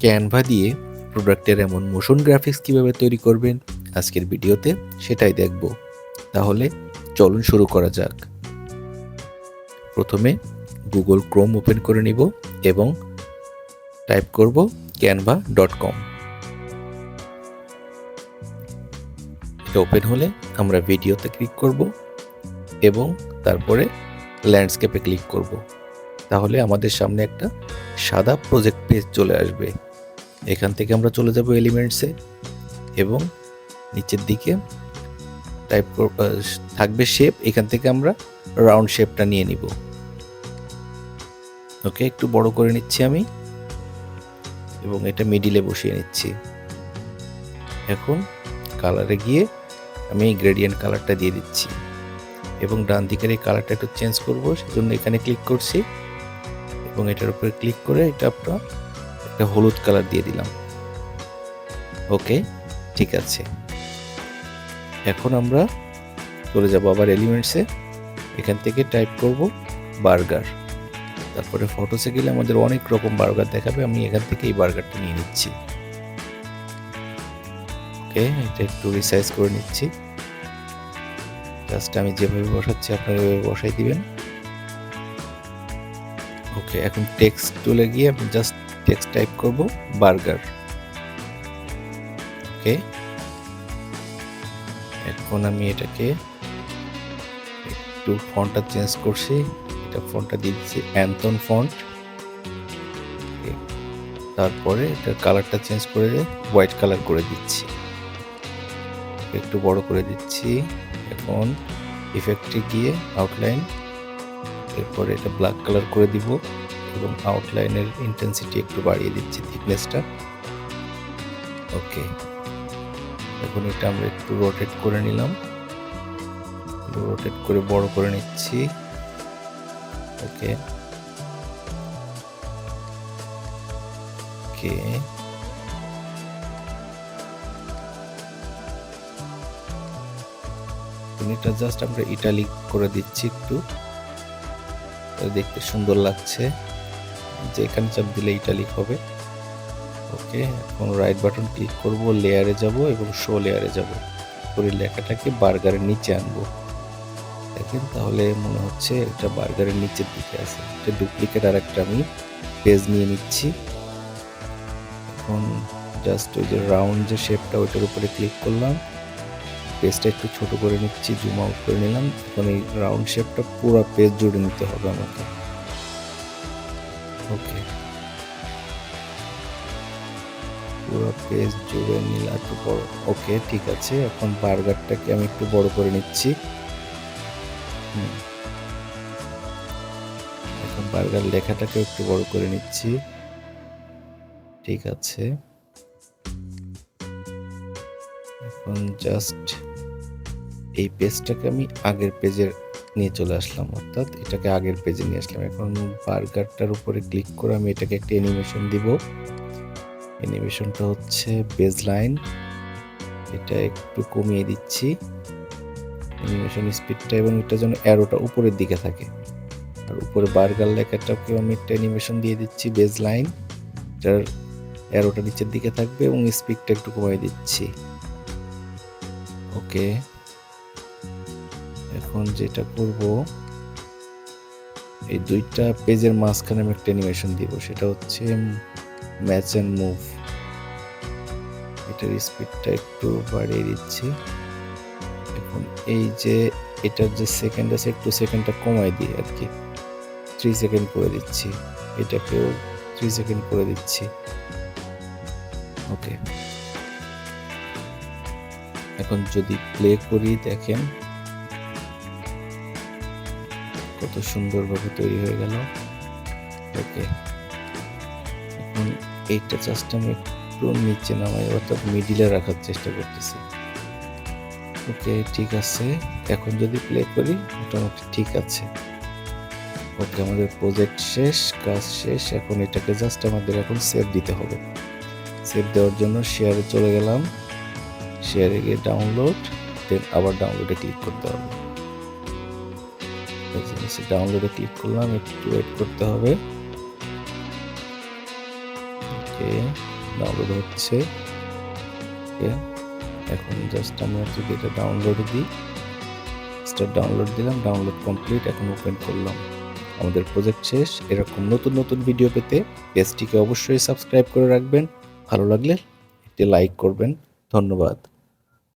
Canva দিয়ে প্রোডাক্টের এমন মোশন গ্রাফিক্স কীভাবে তৈরি করবেন, আজকের ভিডিওতে সেটাই দেখব। তাহলে চলুন শুরু করা যাক। প্রথমে গুগল ক্রোম ওপেন করে নিব এবং টাইপ করব ক্যানভা ডট কম এটা ওপেন হলে আমরা ভিডিওতে ক্লিক করব এবং তারপরে ল্যান্ডস্কেপে ক্লিক করব। তাহলে আমাদের সামনে একটা সাদা প্রজেক্ট পেজ চলে আসবে। এখান থেকে আমরা চলে যাব এলিমেন্টসে এবং নিচের দিকে টাইপ থাকবে শেপ এখান থেকে আমরা রাউন্ড শেপটা নিয়ে নিব। ওকে একটু বড় করে নিচ্ছি আমি এবং এটা মিডিলে বসিয়ে নিচ্ছি। এখন কালারে গিয়ে আমি গ্রেডিয়েন্ট কালারটা দিয়ে দিচ্ছি এবং ডান দিকের এই কালারটা একটু চেঞ্জ করব, সেজন্য এখানে ক্লিক করছি এবং এটার উপরে ক্লিক করে এটা আপনার একটা হলুদ কালার দিয়ে দিলাম। ওকে, ঠিক আছে। এখন আমরা চলে যাব আবার এলিমেন্টসে এখান থেকে টাইপ করব বার্গার তারপরে ফটোসে গেলে আমাদের অনেক রকম বার্গার দেখাবে। আমি এখান থেকে এই বার্গারটা নিয়ে নিচ্ছি। ওকে, এটা একটু রিসাইজ করে নিচ্ছি। জাস্ট আমি যেভাবে বসাচ্ছি, আপনারা ওইভাবে বসাই দিবেন। ওকে, এখন টেক্সট টুলে গিয়ে আমি জাস্ট টেক্সট টাইপ করব বার্গার ওকে এখন আমি এটাকে একটু ফন্টটা চেঞ্জ করছি। এটা ফন্টটা দিচ্ছি অ্যান্থন ফন্ট তারপরে এটার কালারটা চেঞ্জ করে হোয়াইট কালার করে দিচ্ছি। একটু বড় করে দিচ্ছি। এখন ইফেক্টে গিয়ে আউটলাইন এরপরে এটা ব্ল্যাক কালার করে দিব। এবং আউটলাইনের ইন্টেন্সিটি একটু বাড়িয়ে দিচ্ছি থিকনেসটা ওকে এখন এটা আমরা একটু রোটেট করে নিলাম। রোটেট করে বড় করে নিচ্ছি। ওকে ওকে এটা জাস্ট আমরা ইটালিক করে দিচ্ছি একটু। দেখতে সুন্দর লাগছে। যে এখানে চাপ দিলে ইটালিক হবে। ওকে এখন রাইট বাটন ক্লিক করব লেয়ারে যাব এবং শো লেয়ারে যাব। করে লেখাটাকে বার্গারের নিচে আনব। দেখেন, তাহলে মনে হচ্ছে এটা বার্গারের নিচের দিকে আছে। এটা ডুপ্লিকেট আর একটা আমি পেজ নিয়ে নিচ্ছি। এখন জাস্ট ওই যে রাউন্ড যে শেপটা ওইটার উপরে ক্লিক করলাম। পেজটা একটু ছোট করে নিচ্ছি জুম আউট করে নিলাম। এখন এই রাউন্ড শেপটা পুরো পেজ জুড়ে নিতে হবে আমাকে। ওকে। পুরো পেজ জুড়ে নিলাম একটু বড়। ওকে, ঠিক আছে, এখন বার্গারটাকে আমি একটু বড় করে নিচ্ছি। এখন বার্গার লেখাটাকে একটু বড় করে নিচ্ছি। ঠিক আছে। এখন জাস্ট এই পেজটাকে আমি আগের পেজের নিয়ে চলে আসলাম। অর্থাৎ এটাকে আগের পেজে নিয়ে আসলাম। এখন বার্গারটার উপরে ক্লিক করে আমি এটাকে একটা অ্যানিমেশন দিব। অ্যানিমেশনটা হচ্ছে বেজ লাইন এটা একটু কমিয়ে দিচ্ছি। অ্যানিমেশন স্পিডটা এবং এটা যেন অ্যারোটা উপরের দিকে থাকে। আর উপরে বার্গার লেখাটাকেও আমি একটা অ্যানিমেশন দিয়ে দিচ্ছি বেজ লাইন যার অ্যারোটা নিচের দিকে থাকবে এবং স্পিডটা একটু কমিয়ে দিচ্ছি। ওকে এখন যেটা করব, এই দুইটা পেজের মাঝখানে আমি একটা অ্যানিমেশন দিব, সেটা হচ্ছে ম্যাচ অ্যান্ড মুভ এটার স্পিডটা একটু বাড়িয়ে দিচ্ছি। এখন এই যে এটার যে সেকেন্ড আছে, একটু সেকেন্ডটা কমাই দিই আর কি থ্রি সেকেন্ড করে দিচ্ছি। এটাকেও থ্রি সেকেন্ড করে দিচ্ছি। ওকে এখন যদি প্লে করি, দেখেন কত সুন্দরভাবে তৈরি হয়ে গেল। ওকে। এখন এইটা জাস্ট আমি একটু নিচে নামাই, অর্থাৎ মিডিলে রাখার চেষ্টা করতেছি। ওকে, ঠিক আছে। এখন যদি প্লে করি, মোটামুটি ঠিক আছে। ওকে, আমাদের প্রজেক্ট শেষ, কাজ শেষ। এখন এটাকে জাস্ট আমাদের এখন সেভ দিতে হবে। সেভ দেওয়ার জন্য শেয়ারে চলে গেলাম। শেয়ারে গিয়ে ডাউনলোড দেন আবার ডাউনলোডে ক্লিক করতে হবে। ডাউনলোডে ক্লিক করলাম, একটু ওয়েট করতে হবে। ওকে ডাউনলোড হচ্ছে। এখন জাস্ট আমরা যদি এটা ডাউনলোড দিই। স্টার ডাউনলোড দিলাম ডাউনলোড কমপ্লিট এখন ওপেন করলাম। আমাদের প্রজেক্ট শেষ। এরকম নতুন নতুন ভিডিও পেতে পেজটিকে অবশ্যই সাবস্ক্রাইব করে রাখবেন। ভালো লাগলে একটি লাইক করবেন। ধন্যবাদ।